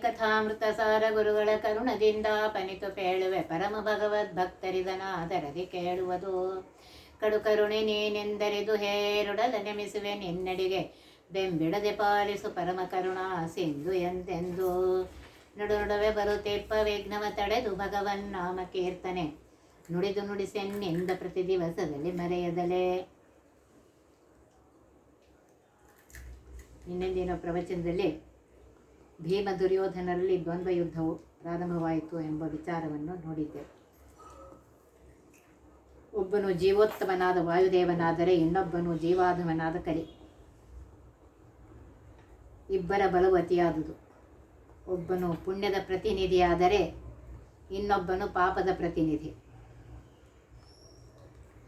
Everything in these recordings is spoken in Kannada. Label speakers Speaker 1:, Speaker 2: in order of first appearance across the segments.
Speaker 1: ಕಥಾಮೃತ ಸಾರ ಗುರುಗಳ ಕರುಣದಿಂದ ಪನಿತು ಪೇಳುವೆ ಪರಮ ಭಗವದ್ ಭಕ್ತರಿದನಾದರದಿ ಕೇಳುವುದು. ಕಡು ಕರುಣೆ ನೀನೆಂದರಿದು ಹೇರುಡಲ ನೆಮಿಸುವೆ ನಿನ್ನಡಿಗೆ. ಬೆಂಬಿಡದೆ ಪಾಲಿಸು ಪರಮ ಕರುಣಾ ಸಿಂಧು ಎಂದೆಂದು. ನಡು ನಡುವೆ ಬರುತ್ತೆಪ್ಪ ವಿಘ್ನವ ತಡೆದು ಭಗವನ್ ನಾಮ ಕೀರ್ತನೆ. ನುಡಿದು ನುಡಿಸೆನ್ನೆಂದ ಪ್ರತಿ ದಿವಸದಲ್ಲಿ ಮರೆಯದಲೇ. ಇನ್ನೊಂದಿನ ಪ್ರವಚನದಲ್ಲಿ ಭೀಮ ದುರ್ಯೋಧನರಲ್ಲಿ ದ್ವಂದ್ವ ಯುದ್ಧವು ಪ್ರಾರಂಭವಾಯಿತು ಎಂಬ ವಿಚಾರವನ್ನು ನೋಡಿದ್ದೆ ಒಬ್ಬನು ಜೀವೋತ್ತಮನಾದ ವಾಯುದೇವನಾದರೆ ಇನ್ನೊಬ್ಬನು ಜೀವಾಧಮನಾದ ಕಲಿ. ಇಬ್ಬರ ಬಲವು ಒಬ್ಬನು ಪುಣ್ಯದ ಪ್ರತಿನಿಧಿಯಾದರೆ ಇನ್ನೊಬ್ಬನು ಪಾಪದ ಪ್ರತಿನಿಧಿ.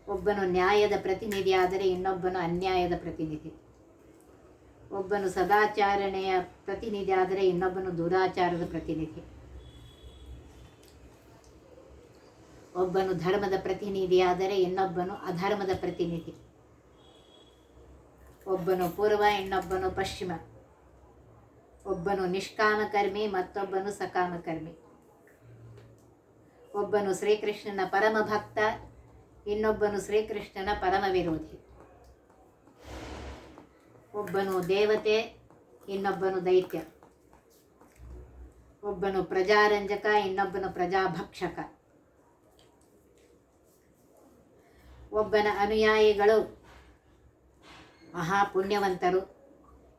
Speaker 1: ಒಬ್ಬನು ನ್ಯಾಯದ ಪ್ರತಿನಿಧಿಯಾದರೆ ಇನ್ನೊಬ್ಬನು ಅನ್ಯಾಯದ ಪ್ರತಿನಿಧಿ. ಒಬ್ಬನು ಸದಾಚಾರಣೆಯ ಪ್ರತಿನಿಧಿ ಆದರೆ ಇನ್ನೊಬ್ಬನು ದುರಾಚಾರದ ಪ್ರತಿನಿಧಿ. ಒಬ್ಬನು ಧರ್ಮದ ಪ್ರತಿನಿಧಿಯಾದರೆ ಇನ್ನೊಬ್ಬನು ಅಧರ್ಮದ ಪ್ರತಿನಿಧಿ. ಒಬ್ಬನು ಪೂರ್ವ, ಇನ್ನೊಬ್ಬನು ಪಶ್ಚಿಮ. ಒಬ್ಬನು ನಿಷ್ಕಾಮಕರ್ಮಿ, ಮತ್ತೊಬ್ಬನು ಸಕಾಮಕರ್ಮಿ. ಒಬ್ಬನು ಶ್ರೀಕೃಷ್ಣನ ಪರಮ ಭಕ್ತ ಇನ್ನೊಬ್ಬನು ಶ್ರೀಕೃಷ್ಣನ ಪರಮ ವಿರೋಧಿ ಒಬ್ಬನು ದೇವತೆ, ಇನ್ನೊಬ್ಬನು ದೈತ್ಯ. ಒಬ್ಬನು ಪ್ರಜಾರಂಜಕ, ಇನ್ನೊಬ್ಬನು ಪ್ರಜಾಭಕ್ಷಕ. ಒಬ್ಬನ ಅನುಯಾಯಿಗಳು ಮಹಾಪುಣ್ಯವಂತರು,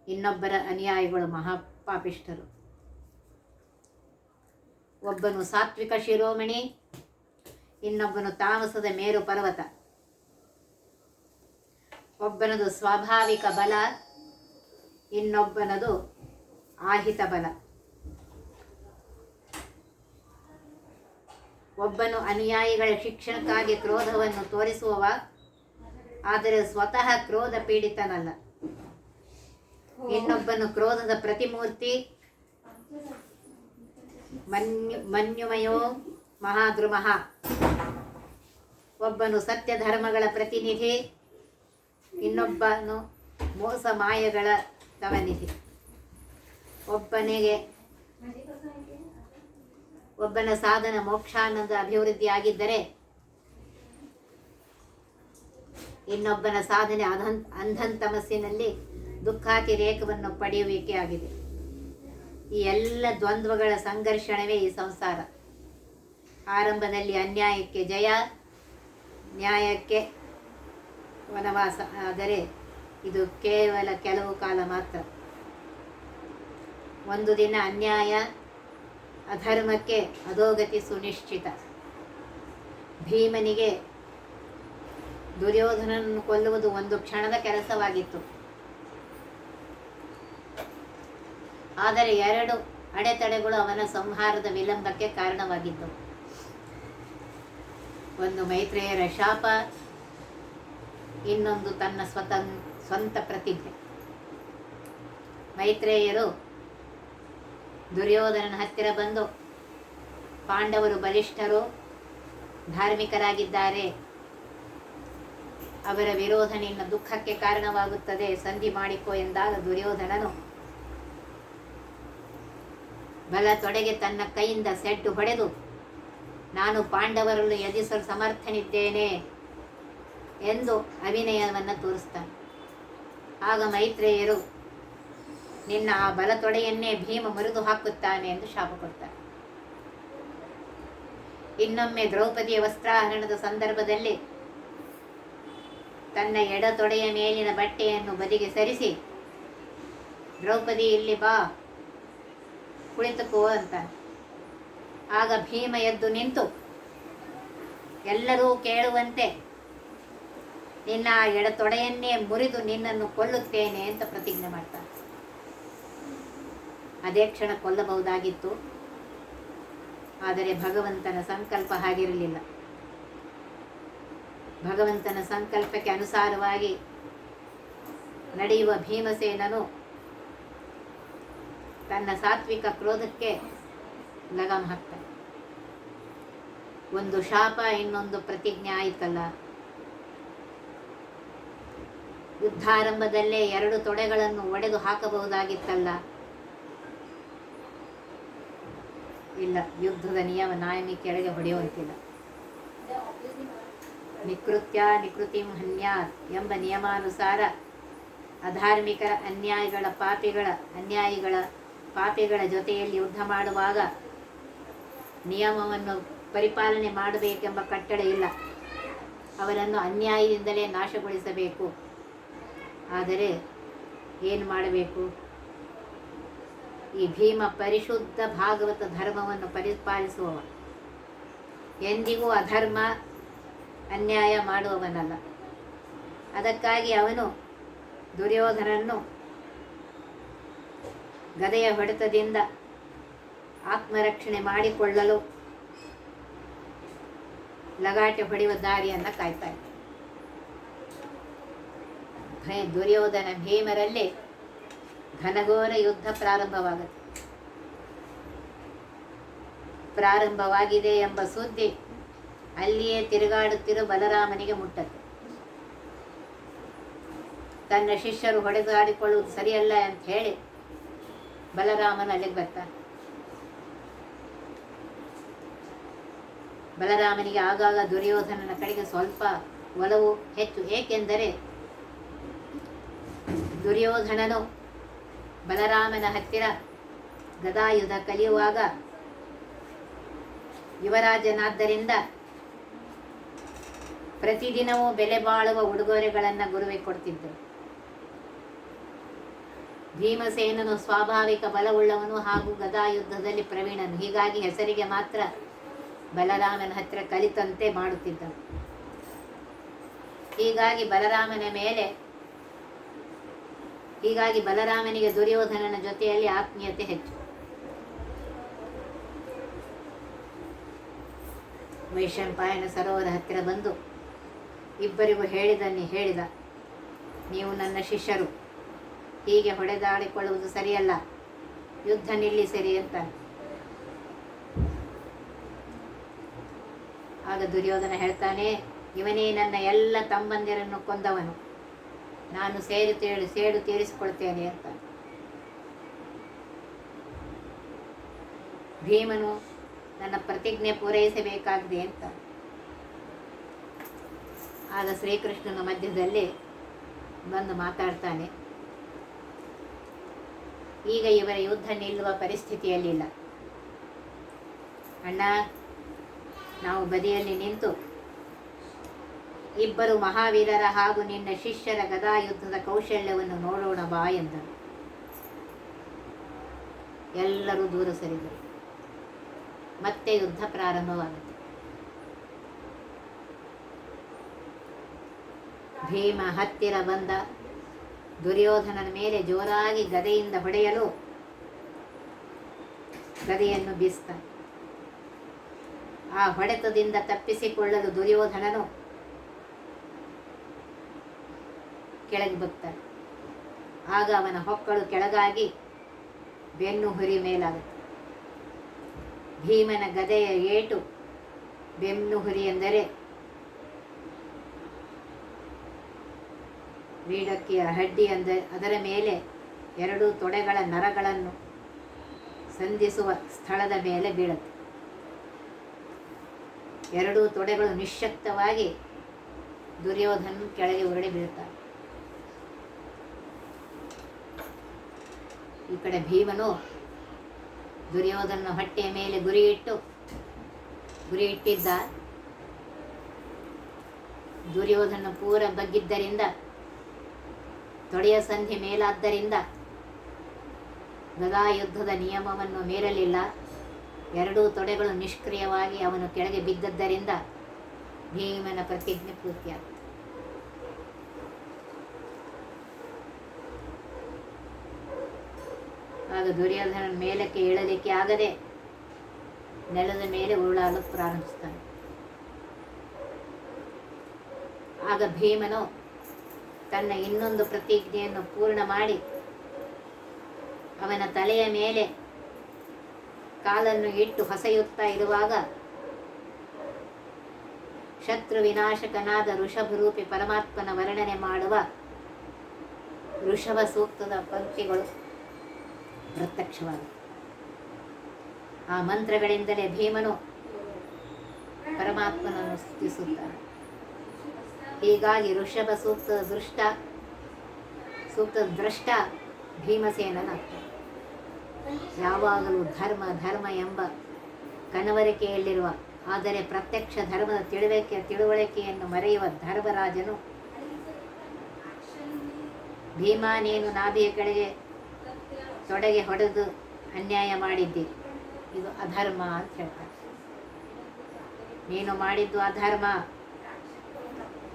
Speaker 1: ಇನ್ನೊಬ್ಬರ ಅನುಯಾಯಿಗಳು ಮಹಾಪಾಪಿಷ್ಠರು. ಒಬ್ಬನು ಸಾತ್ವಿಕ ಶಿರೋಮಣಿ, ಇನ್ನೊಬ್ಬನು ತಾಮಸದ ಮೇರು ಪರ್ವತ ಒಬ್ಬನದು ಸ್ವಾಭಾವಿಕ ಬಲ, ಇನ್ನೊಬ್ಬನದು ಆಹಿತ ಬಲ. ಒಬ್ಬನು ಅನುಯಾಯಿಗಳ ಶಿಕ್ಷಣಕ್ಕಾಗಿ ಕ್ರೋಧವನ್ನು ತೋರಿಸುವವ, ಆದರೆ ಸ್ವತಃ ಕ್ರೋಧ ಪೀಡಿತನಲ್ಲ. ಇನ್ನೊಬ್ಬನು ಕ್ರೋಧದ ಪ್ರತಿಮೂರ್ತಿ, ಮನ್ಯು, ಮನ್ಯುಮಯೋ ಮಹಾದ್ರುಮಃ. ಒಬ್ಬನು ಸತ್ಯ ಧರ್ಮಗಳ ಪ್ರತಿನಿಧಿ ಇನ್ನೊಬ್ಬನು ಮೋಸ ಮಾಯಗಳ ತವನಿಧಿ ಒಬ್ಬನಿಗೆ ಒಬ್ಬನ ಸಾಧನ ಮೋಕ್ಷಾನಂದ ಅಭಿವೃದ್ಧಿಯಾಗಿದ್ದರೆ ಇನ್ನೊಬ್ಬನ ಸಾಧನೆ ಅಧನ್ ಅಂಧನ್ ತಮಸ್ಸಿನಲ್ಲಿ ದುಃಖಾತಿರೇಕವನ್ನು ಪಡೆಯುವಿಕೆ ಆಗಿದೆ. ಈ ಎಲ್ಲ ದ್ವಂದ್ವಗಳ ಸಂಘರ್ಷಣವೇ ಈ ಸಂಸಾರ. ಆರಂಭದಲ್ಲಿ ಅನ್ಯಾಯಕ್ಕೆ ಜಯ, ನ್ಯಾಯಕ್ಕೆ ವನವಾಸ. ಆದರೆ ಇದು ಕೇವಲ ಕೆಲವು ಕಾಲ ಮಾತ್ರ. ಒಂದು ದಿನ ಅನ್ಯಾಯ, ಅಧರ್ಮಕ್ಕೆ ಅಧೋಗತಿ ಸುನಿಶ್ಚಿತ. ಭೀಮನಿಗೆ ದುರ್ಯೋಧನನ್ನು ಕೊಲ್ಲುವುದು ಒಂದು ಕ್ಷಣದ ಕೆಲಸವಾಗಿತ್ತು. ಆದರೆ ಎರಡು ಅಡೆತಡೆಗಳು ಅವನ ಸಂಹಾರದ ವಿಳಂಬಕ್ಕೆ ಕಾರಣವಾಗಿದ್ದವು ಒಂದು ಮೈತ್ರೇಯರ ಶಾಪ ಇನ್ನೊಂದು ತನ್ನ ಸ್ವತಂ, ಸ್ವಂತ ಪ್ರತಿಜ್ಞೆ. ಮೈತ್ರೇಯರು ದುರ್ಯೋಧನನ ಹತ್ತಿರ ಬಂದು ಪಾಂಡವರು ಬಲಿಷ್ಠರು, ಧಾರ್ಮಿಕರಾಗಿದ್ದಾರೆ. ಅವರ ವಿರೋಧ ನಿನ್ನ ದುಃಖಕ್ಕೆ ಕಾರಣವಾಗುತ್ತದೆ. ಸಂಧಿ ಮಾಡಿಕೋ ಎಂದಾಗ ದುರ್ಯೋಧನನು ಬಲ ತೊಡೆಗೆ ತನ್ನ ಕೈಯಿಂದ ಸೆಡ್ಡು ಹೊಡೆದು, ನಾನು ಪಾಂಡವರನ್ನು ಎದುರಿಸಲು ಸಮರ್ಥನಿದ್ದೇನೆ. ಎಂದು ಅಭಿನಯವನ್ನು ತೋರಿಸ್ತಾನೆ. ಆಗ ಮೈತ್ರೇಯರು ನಿನ್ನ ಆ ಬಲ ತೊಡೆಯನ್ನೇ ಭೀಮ ಮುರಿದು ಹಾಕುತ್ತಾನೆ ಎಂದು ಶಾಪ ಕೊಡ್ತಾರೆ. ಇನ್ನೊಮ್ಮೆ ದ್ರೌಪದಿಯ ವಸ್ತ್ರಾಹರಣದ ಸಂದರ್ಭದಲ್ಲಿ ತನ್ನ ಎಡತೊಡೆಯ ಮೇಲಿನ ಬಟ್ಟೆಯನ್ನು ಬದಿಗೆ ಸರಿಸಿ, ದ್ರೌಪದಿ ಇಲ್ಲಿ ಬಾ, ಕುಳಿತುಕೋ ಅಂತ ಆಗ ಭೀಮ ಎದ್ದು ನಿಂತು, ಎಲ್ಲರೂ ಕೇಳುವಂತೆ ನಿನ್ನ ಎಡತೊಡೆಯನ್ನೇ ಎಡ ತೊಡೆಯನ್ನೇ ಮುರಿದು ನಿನ್ನನ್ನು ಕೊಲ್ಲುತ್ತೇನೆ ಅಂತ ಪ್ರತಿಜ್ಞೆ ಮಾಡ್ತಾನೆ ಅದೇ ಕ್ಷಣ ಕೊಲ್ಲಬಹುದಾಗಿತ್ತು. ಆದರೆ ಭಗವಂತನ ಸಂಕಲ್ಪ ಹಾಗಿರಲಿಲ್ಲ. ಭಗವಂತನ ಸಂಕಲ್ಪಕ್ಕೆ ಅನುಸಾರವಾಗಿ ನಡೆಯುವ ಭೀಮಸೇನನು ತನ್ನ ಸಾತ್ವಿಕ ಕ್ರೋಧಕ್ಕೆ ಲಗಾಮ್ ಹಾಕ್ತಾನೆ. ಒಂದು ಶಾಪ ಇನ್ನೊಂದು ಪ್ರತಿಜ್ಞೆ ಆಯ್ತಲ್ಲ? ಯುದ್ಧಾರಂಭದಲ್ಲೇ ಎರಡು ತೊಡೆಗಳನ್ನು ಒಡೆದು ಹಾಕಬಹುದಾಗಿತ್ತಲ್ಲ? ಇಲ್ಲ, ಯುದ್ಧದ ನಿಯಮ ನಾಯಮಿ ಕೆಳಗೆ ಹೊಡೆಯುವಂತಿಲ್ಲ. ನಿಕೃತ್ಯ ನಿಕೃತಿ ಹನ್ಯಾತ್ ಎಂಬ ನಿಯಮಾನುಸಾರ ಅಧಾರ್ಮಿಕರ ಅನ್ಯಾಯಗಳ ಪಾಪಿಗಳ ಅನ್ಯಾಯಿಗಳ ಪಾಪಿಗಳ ಜೊತೆಯಲ್ಲಿ ಯುದ್ಧ ಮಾಡುವಾಗ ನಿಯಮವನ್ನು ಪರಿಪಾಲನೆ ಮಾಡಬೇಕೆಂಬ ಕಟ್ಟಳೆ ಇಲ್ಲ. ಅವರನ್ನು ಅನ್ಯಾಯದಿಂದಲೇ ನಾಶಗೊಳಿಸಬೇಕು. ಆದರೆ ಏನು ಮಾಡಬೇಕು? ಈ ಭೀಮ ಪರಿಶುದ್ಧ ಭಾಗವತ ಧರ್ಮವನ್ನು ಪರಿಪಾಲಿಸುವವ. ಎಂದಿಗೂ ಅಧರ್ಮ, ಅನ್ಯಾಯ ಮಾಡುವವನಲ್ಲ. ಅದಕ್ಕಾಗಿ ಅವನು ದುರ್ಯೋಧನನ್ನು ಗದೆಯ ಹೊಡೆತದಿಂದ ಆತ್ಮರಕ್ಷಣೆ ಮಾಡಿಕೊಳ್ಳಲು ಲಗಾಟೆ ಹೊಡೆಯುವ ದಾರಿಯನ್ನು ಕಾಯ್ತಾನೆ ದುರ್ಯೋಧನ ಭೀಮರಲ್ಲೇ ಘನಘೋರ ಯುದ್ಧ ಪ್ರಾರಂಭವಾಗುತ್ತೆ ಪ್ರಾರಂಭವಾಗಿದೆ ಎಂಬ ಸುದ್ದಿ ಅಲ್ಲಿಯೇ ತಿರುಗಾಡುತ್ತಿರುವ ಬಲರಾಮನಿಗೆ ಮುಟ್ಟತ್ತೆ ತನ್ನ ಶಿಷ್ಯರು ಹೊಡೆದಾಡಿಕೊಳ್ಳುವುದು ಸರಿಯಲ್ಲ ಅಂತ ಹೇಳಿ ಬಲರಾಮನ ಅಲ್ಲಿಗೆ ಬರ್ತಾನೆ. ಬಲರಾಮನಿಗೆ ಆಗಾಗ ದುರ್ಯೋಧನನ ಕಡೆಗೆ ಸ್ವಲ್ಪ ಒಲವು ಹೆಚ್ಚು. ಏಕೆಂದರೆ ದುರ್ಯೋಧನನು ಬಲರಾಮನ ಹತ್ತಿರ ಗದಾಯುಧ ಕಲಿಯುವಾಗ ಯುವರಾಜನಾದ್ದರಿಂದ ಪ್ರತಿದಿನವೂ ಬೆಲೆ ಬಾಳುವ ಉಡುಗೊರೆಗಳನ್ನು ಗುರುವೆ ಕೊಡ್ತಿದ್ದರು. ಭೀಮಸೇನನು ಸ್ವಾಭಾವಿಕ ಬಲವುಳ್ಳವನು ಹಾಗೂ ಗದಾಯುದ್ಧದಲ್ಲಿ ಪ್ರವೀಣನು. ಹೀಗಾಗಿ ಹೆಸರಿಗೆ ಮಾತ್ರ ಬಲರಾಮನ ಹತ್ತಿರ ಕಲಿತಂತೆ ಮಾಡುತ್ತಿದ್ದನು. ಹೀಗಾಗಿ ಬಲರಾಮನ ಮೇಲೆ ಹೀಗಾಗಿ ಬಲರಾಮನಿಗೆ ದುರ್ಯೋಧನನ ಜೊತೆಯಲ್ಲಿ ಆತ್ಮೀಯತೆ ಹೆಚ್ಚು. ವೈಶಂಪಾಯನ ಸರೋವರ ಹತ್ತಿರ ಬಂದು ಇಬ್ಬರಿಗೂ ಹೇಳಿದನ್ನೇ ಹೇಳಿದ, ನೀವು ನನ್ನ ಶಿಷ್ಯರು. ಹೀಗೆ ಹೊಡೆದಾಡಿಕೊಳ್ಳುವುದು ಸರಿಯಲ್ಲ. ಯುದ್ಧ ನಿಲ್ಲಿಸಿರಿ ಅಂತ ಆಗ ದುರ್ಯೋಧನ ಹೇಳ್ತಾನೆ, ಇವನೇ ನನ್ನ ಎಲ್ಲ ತಮ್ಮಂದಿರನ್ನು ಕೊಂದವನು. ನಾನು ಸೇಡು ತೇಳು, ಸೇಡು ತೀರಿಸಿಕೊಳ್ತೇನೆ ಅಂತ. ಭೀಮನು ನನ್ನ ಪ್ರತಿಜ್ಞೆ ಪೂರೈಸಬೇಕಾಗಿದೆ ಅಂತ. ಆಗ ಶ್ರೀಕೃಷ್ಣನ ಮಧ್ಯದಲ್ಲಿ ಬಂದು ಮಾತಾಡ್ತಾನೆ. ಈಗ ಇವರ ಯುದ್ಧ ನಿಲ್ಲುವ ಪರಿಸ್ಥಿತಿಯಲ್ಲಿಲ್ಲ. ಅಣ್ಣ, ನಾವು ಬದಿಯಲ್ಲಿ ನಿಂತು ಇಬ್ಬರು ಮಹಾವೀರರ ಹಾಗೂ ನಿನ್ನ ಶಿಷ್ಯರ ಗದಾಯುದ್ಧದ ಕೌಶಲ್ಯವನ್ನು ನೋಡೋಣ ಬಾ ಎಂದರು. ಎಲ್ಲರೂ ದೂರ ಸರಿದರು. ಮತ್ತೆ ಯುದ್ಧ ಪ್ರಾರಂಭವಾಗುತ್ತೆ ಭೀಮ ಹತ್ತಿರ ಬಂದ ದುರ್ಯೋಧನನ ಮೇಲೆ ಜೋರಾಗಿ ಗದೆಯಿಂದ ಹೊಡೆಯಲು ಗದೆಯನ್ನು ಬೀಸ್ತ ಆ ಹೊಡೆತದಿಂದ ತಪ್ಪಿಸಿಕೊಳ್ಳಲು ದುರ್ಯೋಧನನು ಕೆಳಗೆ ಬಗ್ತಾನೆ ಆಗ ಅವನ ಹೊಕ್ಕಳು ಕೆಳಗಾಗಿ ಬೆನ್ನು ಹುರಿ ಮೇಲಾಗುತ್ತೆ. ಭೀಮನ ಗದೆಯ ಏಟು ಬೆನ್ನು ಹುರಿ ಎಂದರೆ ಬೀಡಕ್ಕಿಯ ಹಡ್ಡಿ ಅಂದ ಅದರ ಮೇಲೆ ಎರಡು ತೊಡೆಗಳ ನರಗಳನ್ನು ಸಂಧಿಸುವ ಸ್ಥಳದ ಮೇಲೆ ಬೀಳುತ್ತೆ. ಎರಡೂ ತೊಡೆಗಳು ನಿಶ್ಶಕ್ತವಾಗಿ ದುರ್ಯೋಧನ ಕೆಳಗೆ ಉರುಳಿ ಬೀಳ್ತಾರೆ ಈ ಕಡೆ ಭೀಮನು ದುರ್ಯೋಧನ ಹೊಟ್ಟೆಯ ಮೇಲೆ ಇಟ್ಟು ಗುರಿ ಇಟ್ಟಿದ್ದ ದುರ್ಯೋಧನ ಪೂರ ಬಗ್ಗಿದ್ದರಿಂದ, ತೊಡೆಯ ಸಂಧಿ ಮೇಲಾದ್ದರಿಂದ ಗದಾಯುದ್ಧದ ನಿಯಮವನ್ನು ಮೀರಲಿಲ್ಲ. ಎರಡೂ ತೊಡೆಗಳು ನಿಷ್ಕ್ರಿಯವಾಗಿ ಅವನು ಕೆಳಗೆ ಬಿದ್ದದ್ದರಿಂದ ಭೀಮನ ಪ್ರತಿಜ್ಞೆ ಪೂರ್ತಿಯಾಯಿತು ಆಗ ದುರ್ಯೋಧನ ಮೇಲಕ್ಕೆ ಏಳಲಿಕ್ಕೆ ಆಗದೆ ನೆಲದ ಮೇಲೆ ಉರುಳಾಗಲು ಪ್ರಾರಂಭಿಸ್ತಾನೆ ಆಗ ಭೀಮನು ತನ್ನ ಇನ್ನೊಂದು ಪ್ರತಿಜ್ಞೆಯನ್ನು ಪೂರ್ಣ ಮಾಡಿ ಅವನ ತಲೆಯ ಮೇಲೆ ಕಾಲನ್ನು ಇಟ್ಟು ಹೊಸೆಯುತ್ತಾ ಇರುವಾಗ ಶತ್ರು ವಿನಾಶಕನಾದ ಋಷಭರೂಪಿ ಪರಮಾತ್ಮನ ವರ್ಣನೆ ಮಾಡುವ ಋಷಭ ಸೂಕ್ತದ ಪಂಕ್ತಿಗಳು ಪ್ರತ್ಯಕ್ಷವಾಗಿ. ಆ ಮಂತ್ರಗಳಿಂದಲೇ ಭೀಮನು ಪರಮಾತ್ಮನನ್ನು ಸ್ತುತಿಸುತ್ತಾನೆ. ಹೀಗಾಗಿ ಋಷಭ ಸೂಕ್ತ ದೃಷ್ಟ ಸೂಕ್ತ ದೃಷ್ಟ ಭೀಮಸೇನನಾಗ್ತಾನೆ. ಯಾವಾಗಲೂ ಧರ್ಮ ಧರ್ಮ ಎಂಬ ಕನವರಿಕೆಯಲ್ಲಿರುವ, ಆದರೆ ಪ್ರತ್ಯಕ್ಷ ಧರ್ಮದ ತಿಳುವಳಿಕೆ, ತಿಳುವಳಿಕೆಯನ್ನು ಮರೆಯುವ ಧರ್ಮರಾಜನು ಭೀಮ, ನೀನು ನಾಭಿಯ ಕೆಳಗೆ ತೊಡೆಗೆ ಹೊಡೆದು ಅನ್ಯಾಯ ಮಾಡಿದ್ದಿ. ಇದು ಅಧರ್ಮ ಅಂತ ಹೇಳ್ತಾರೆ. ನೀನು ಮಾಡಿದ್ದು ಅಧರ್ಮ.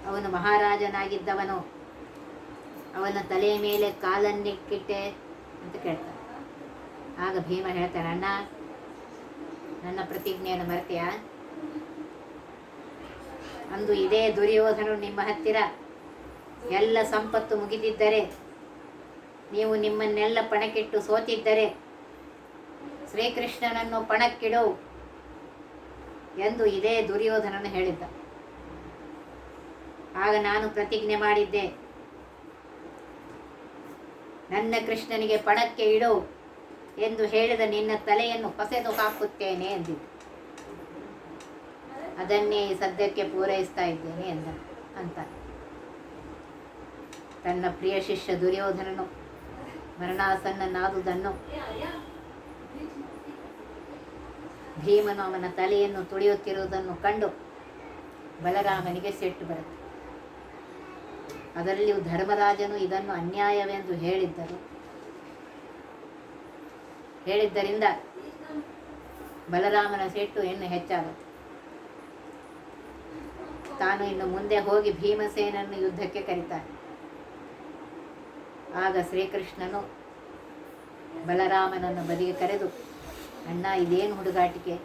Speaker 1: ಅವನು ಮಹಾರಾಜನಾಗಿದ್ದವನು. ಅವನ ತಲೆಯ ಮೇಲೆ ಕಾಲನ್ನಿಕ್ಕಿಟ್ಟೆ ಅಂತ ಕೇಳ್ತಾನೆ ಆಗ ಭೀಮ ಹೇಳ್ತಾನೆ, ಅಣ್ಣ, ನನ್ನ ಪ್ರತಿಜ್ಞೆಯನ್ನು ಮರೆತೆಯ? ಅಂದು ಇದೇ ದುರ್ಯೋಧನು ನಿಮ್ಮ ಹತ್ತಿರ. ಎಲ್ಲ ಸಂಪತ್ತು ಮುಗಿದಿದ್ದರೆ ನೀವು ನಿಮ್ಮನ್ನೆಲ್ಲ ಪಣಕ್ಕಿಟ್ಟು ಸೋತಿದ್ದರೆ ಶ್ರೀಕೃಷ್ಣನನ್ನು ಪಣಕ್ಕಿಡು ಎಂದು ಇದೇ ದುರ್ಯೋಧನನು ಹೇಳಿದ್ದ. ಆಗ ನಾನು ಪ್ರತಿಜ್ಞೆ ಮಾಡಿದ್ದೆ, ನನ್ನ ಕೃಷ್ಣನಿಗೆ ಪಣಕ್ಕೆ ಇಡು ಎಂದು ಹೇಳಿದ ನಿನ್ನ ತಲೆಯನ್ನು ಹೊಸೆದು ಹಾಕುತ್ತೇನೆ ಎಂದಿದ್ದ ಅದನ್ನೇ ಸದ್ಯಕ್ಕೆ ಪೂರೈಸ್ತಾ ಇದ್ದೇನೆ ಎಂದ ಅಂತ ತನ್ನ ಪ್ರಿಯ ಶಿಷ್ಯ ದುರ್ಯೋಧನನು ಮರಣಾಸನ್ನನಾದುದನ್ನು. ಭೀಮನು ಅವನ ತಲೆಯನ್ನು ತುಳಿಯುತ್ತಿರುವುದನ್ನು ಕಂಡು ಬಲರಾಮನಿಗೆ ಸೆಟ್ಟು ಬರುತ್ತೆ. ಅದರಲ್ಲಿಯೂ ಧರ್ಮರಾಜನು ಇದನ್ನು ಅನ್ಯಾಯವೆಂದು ಹೇಳಿದ್ದರು. ಹೇಳಿದ್ದರಿಂದ ಬಲರಾಮನ ಸೆಟ್ಟು ಇನ್ನು ಹೆಚ್ಚಾಗುತ್ತೆ. ತಾನು ಇನ್ನು ಮುಂದೆ ಹೋಗಿ ಭೀಮಸೇನನ್ನು ಯುದ್ಧಕ್ಕೆ ಕರೀತಾನೆ. ಆಗ ಶ್ರೀಕೃಷ್ಣನು ಬಲರಾಮನನ್ನು ಬದಿಗೆ ಕರೆದು, ಅಣ್ಣ, ಇದೇನು ಹುಡುಗಾಟಿಕೆ?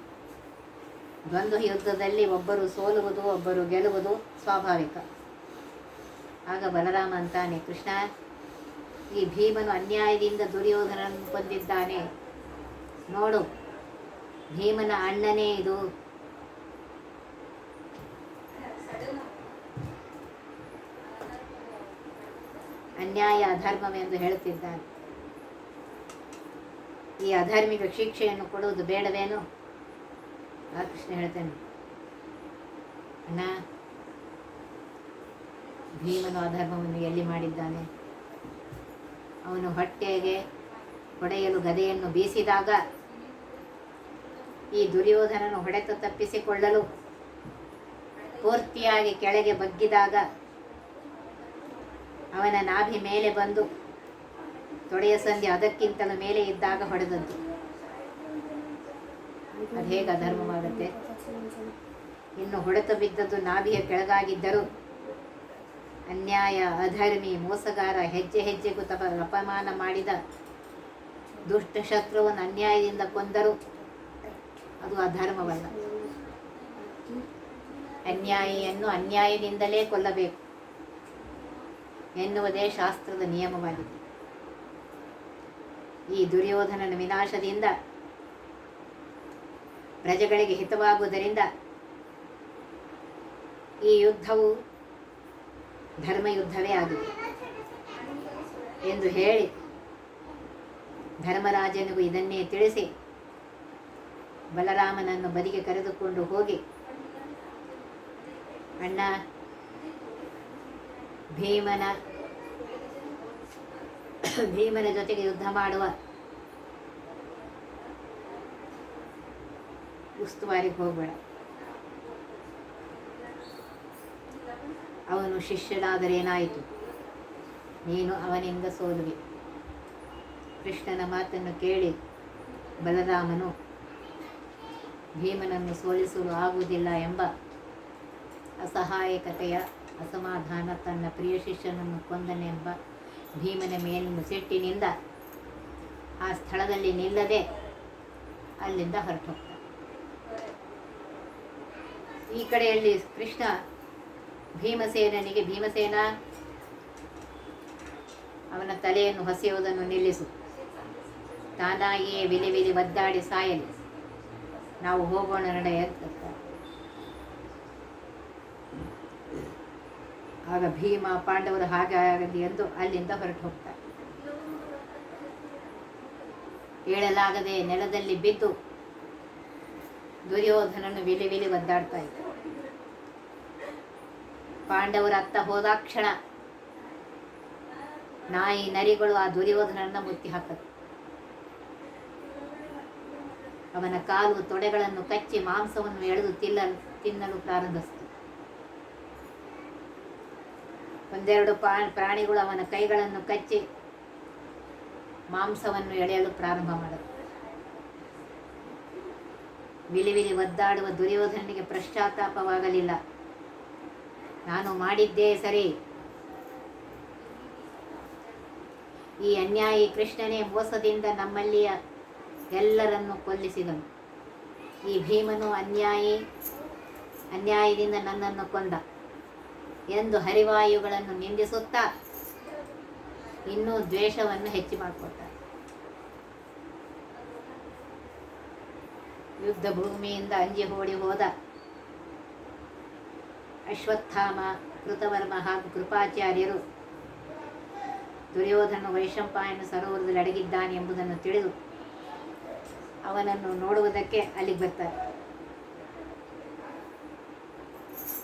Speaker 1: ದ್ವಂದ್ವ ಯುದ್ಧದಲ್ಲಿ ಒಬ್ಬರು ಸೋಲುವುದು, ಒಬ್ಬರು ಗೆಲ್ಲುವುದು ಸ್ವಾಭಾವಿಕ. ಆಗ ಬಲರಾಮ ಅಂತಾನೆ, ಕೃಷ್ಣ, ಈ ಭೀಮನು ಅನ್ಯಾಯದಿಂದ ದುರ್ಯೋಧನನ್ನು ಬಂದಿದ್ದಾನೆ ನೋಡು, ಭೀಮನ ಅಣ್ಣನೇ ಇದು. ಅನ್ಯಾಯ ಅಧರ್ಮವೆಂದು ಹೇಳುತ್ತಿದ್ದಾನೆ ಈ ಅಧರ್ಮಿಕ ಶಿಕ್ಷೆಯನ್ನು ಕೊಡುವುದು ಬೇಡವೇನು? ಕೃಷ್ಣ ಹೇಳ್ತಾನೆ, ಅಣ್ಣ, ಭೀಮನು ಅಧರ್ಮವನ್ನು ಎಲ್ಲಿ ಮಾಡಿದ್ದಾನೆ? ಅವನು ಹೊಟ್ಟೆಗೆ ಹೊಡೆಯಲು ಗದೆಯನ್ನು ಬೀಸಿದಾಗ ಈ ದುರ್ಯೋಧನನು ಹೊಡೆತ ತಪ್ಪಿಸಿಕೊಳ್ಳಲು ಪೂರ್ತಿಯಾಗಿ ಕೆಳಗೆ ಬಗ್ಗಿದಾಗ ಅವನ ನಾಭಿ ಮೇಲೆ ಬಂದು ತೊಡೆಯ ಸಂಧಿ ಅದಕ್ಕಿಂತಲೂ ಮೇಲೆ ಇದ್ದಾಗ ಹೊಡೆದದ್ದು. ಅದು ಹೇಗೆ ಅಧರ್ಮವಾಗುತ್ತೆ? ಇನ್ನು ಹೊಡೆತ ಬಿದ್ದದ್ದು ನಾಭಿಯ ಕೆಳಗಾಗಿದ್ದರೂ ಅನ್ಯಾಯ, ಅಧರ್ಮಿ, ಮೋಸಗಾರ, ಹೆಜ್ಜೆ ಹೆಜ್ಜೆಗೂ ತಪ, ಅಪಮಾನ ಮಾಡಿದ ದುಷ್ಟಶತ್ರುವನ್ನು ಅನ್ಯಾಯದಿಂದ ಕೊಂದರು ಅದು ಅಧರ್ಮವಲ್ಲ. ಅನ್ಯಾಯಿಯನ್ನು ಅನ್ಯಾಯದಿಂದಲೇ ಕೊಲ್ಲಬೇಕು. ಎನ್ನುವುದೇ ಶಾಸ್ತ್ರದ ನಿಯಮವಾಗಿದೆ. ಈ ದುರ್ಯೋಧನನ ವಿನಾಶದಿಂದ ಪ್ರಜೆಗಳಿಗೆ ಹಿತವಾಗುವುದರಿಂದ ಈ ಯುದ್ಧವು ಧರ್ಮಯುದ್ಧವೇ ಆಗಿದೆ ಎಂದು ಹೇಳಿ ಧರ್ಮರಾಜನಿಗೂ ಇದನ್ನೇ ತಿಳಿಸಿ ಬಲರಾಮನನ್ನು ಬದಿಗೆ ಕರೆದುಕೊಂಡು ಹೋಗಿ ಅಣ್ಣ ಭೀಮನ ಭೀಮನ ಜೊತೆಗೆ ಯುದ್ಧ ಮಾಡುವ ಉಸ್ತುವಾರಿಗೆ ಹೋಗಬೇಡ. ಅವನು ಶಿಷ್ಯನಾದರೆ ಏನಾಯಿತು? ನೀನು ಅವನಿಂದ ಸೋಲುವೆ. ಕೃಷ್ಣನ ಮಾತನ್ನು ಕೇಳಿ ಬಲರಾಮನು, ಭೀಮನನ್ನು ಸೋಲಿಸಲು ಆಗುವುದಿಲ್ಲ ಎಂಬ ಅಸಹಾಯಕತೆಯ ಅಸಮಾಧಾನ ತನ್ನ ಪ್ರಿಯ ಶಿಷ್ಯನನ್ನು ಕೊಂದನೆಂಬ ಭೀಮನ ಮೇಲಿನ ಸಿಟ್ಟಿನಿಂದ ಆ ಸ್ಥಳದಲ್ಲಿ ನಿಲ್ಲದೆ ಅಲ್ಲಿಂದ ಹೊರಟು ಈ ಕಡೆಯಲ್ಲಿ ಕೃಷ್ಣ ಭೀಮಸೇನನಿಗೆ, ಭೀಮಸೇನ, ಅವನ ತಲೆಯನ್ನು ಹೊಸೆಯುವುದನ್ನು ನಿಲ್ಲಿಸು. ತಾನಾಗಿಯೇ ವಿಲಿ ವಿಲಿ ಒದ್ದಾಡಿ ಸಾಯಲಿ. ನಾವು ಹೋಗೋಣ ನಡೆ ಅಂತ ಆಗ ಭೀಮ ಪಾಂಡವರು ಹಾಗೆ ಆಗಲಿ ಎಂದು ಅಲ್ಲಿಂದ ಹೊರಟು ಹೋಗ್ತಾರೆ. ಹೇಳಲಾಗದೆ ನೆಲದಲ್ಲಿ ಬಿದ್ದು ದುರ್ಯೋಧನನ್ನು ವಿಲಿ ವಿಲಿ ಒದ್ದಾಡ್ತಾ ಇದ್ದ. ಪಾಂಡವರ ಅತ್ತ ಹೋದಾಕ್ಷಣ ನಾಯಿ ನರಿಗಳು ಆ ದುರ್ಯೋಧನನ್ನ ಮುತ್ತಿ ಹಾಕದು. ಅವನ ಕಾಲು ತೊಡೆಗಳನ್ನು ಕಚ್ಚಿ ಮಾಂಸವನ್ನು ಎಳೆದು ತಿನ್ನಲು ತಿನ್ನಲು ಪ್ರಾರಂಭಿಸಿತು ಒಂದೆರಡು ಪ್ರಾಣಿಗಳು ಅವನ ಕೈಗಳನ್ನು ಕಚ್ಚಿ ಮಾಂಸವನ್ನು ಎಳೆಯಲು ಪ್ರಾರಂಭ ಮಾಡುತ್ತೆ ವಿಲಿ ವಿಲಿ ಒದ್ದಾಡುವ ದುರ್ಯೋಧನಿಗೆ ಪಶ್ಚಾತ್ತಾಪವಾಗಲಿಲ್ಲ. ನಾನು ಮಾಡಿದ್ದೇ ಸರಿ. ಈ ಅನ್ಯಾಯಿ ಕೃಷ್ಣನೇ ಮೋಸದಿಂದ ನಮ್ಮಲ್ಲಿಯ ಎಲ್ಲರನ್ನು ಕೊಲ್ಲಿಸಿದನು. ಈ ಭೀಮನು ಅನ್ಯಾಯಿ, ಅನ್ಯಾಯದಿಂದ ನನ್ನನ್ನು ಕೊಂದ. ಎಂದು ಹರಿವಾಯುಗಳನ್ನು ನಿಂದಿಸುತ್ತಾ ಇನ್ನೂ ದ್ವೇಷವನ್ನು ಹೆಚ್ಚು ಮಾಡಿಕೊಳ್ತಾರೆ ಯುದ್ಧ ಭೂಮಿಯಿಂದ ಅಂಜಿ ಓಡಿ ಹೋದ ಅಶ್ವತ್ಥಾಮ, ಕೃತವರ್ಮ ಹಾಗೂ ಕೃಪಾಚಾರ್ಯರು ದುರ್ಯೋಧನ ವೈಶಂಪಾಯನ ಸರೋವರದಲ್ಲಿ ಅಡಗಿದ್ದಾನೆ ಎಂಬುದನ್ನು ತಿಳಿದು ಅವನನ್ನು ನೋಡುವುದಕ್ಕೆ ಅಲ್ಲಿಗೆ ಬರ್ತಾರೆ.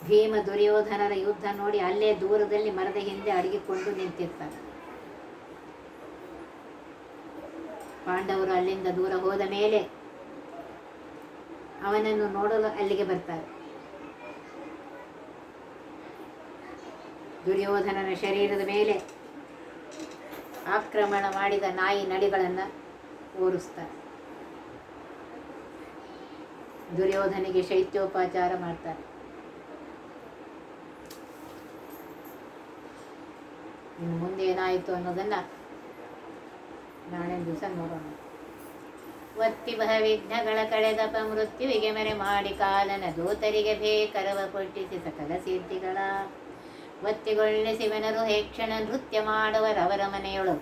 Speaker 1: ಭೀಮ ದುರ್ಯೋಧನರ ಯುದ್ಧ ನೋಡಿ ಅಲ್ಲೇ ದೂರದಲ್ಲಿ ಮರದ ಹಿಂದೆ ಅಡಗಿಕೊಂಡು ನಿಂತಿರ್ತಾನೆ ಪಾಂಡವರು ಅಲ್ಲಿಂದ ದೂರ ಹೋದ ಮೇಲೆ ಅವನನ್ನು ನೋಡಲು ಅಲ್ಲಿಗೆ ಬರ್ತಾರೆ. ದುರ್ಯೋಧನನ ಶರೀರದ ಮೇಲೆ ಆಕ್ರಮಣ ಮಾಡಿದ ನಾಯಿ ನಡಿಗಳನ್ನು ಓರಿಸ್ತಾರೆ. ದುರ್ಯೋಧನಿಗೆ ಶೈತ್ಯೋಪಚಾರ ಮಾಡ್ತಾರೆ. ಇನ್ನು ಮುಂದೆ ಏನಾಯಿತು ಅನ್ನೋದನ್ನ ನಾಳೆ ದಿವಸ ನೋಡೋಣ. ಒತ್ತಿ ಬಹ ವಿಘ್ನಗಳ ಕಳೆದಪ ಮೃತ್ಯುವಿಗೆ ಮರೆ ಮಾಡಿ ಕಾಲನ ದೂತರಿಗೆ ಬೇಕರವ ಕೊಟ್ಟಿಸಿ ಸಕಲ ಸಿದ್ಧಿಗಳ ಒತ್ತಿಗೊಳ್ಳಿಸಿ ಶಿವನರು ಹೇಕ್ಷಣ ನೃತ್ಯ ಮಾಡುವರವರ ಮನೆಯೊಳು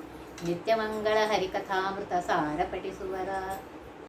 Speaker 1: ನಿತ್ಯಮಂಗಳ ಹರಿಕಥಾಮೃತ ಸಾರ ಪಠಿಸುವರ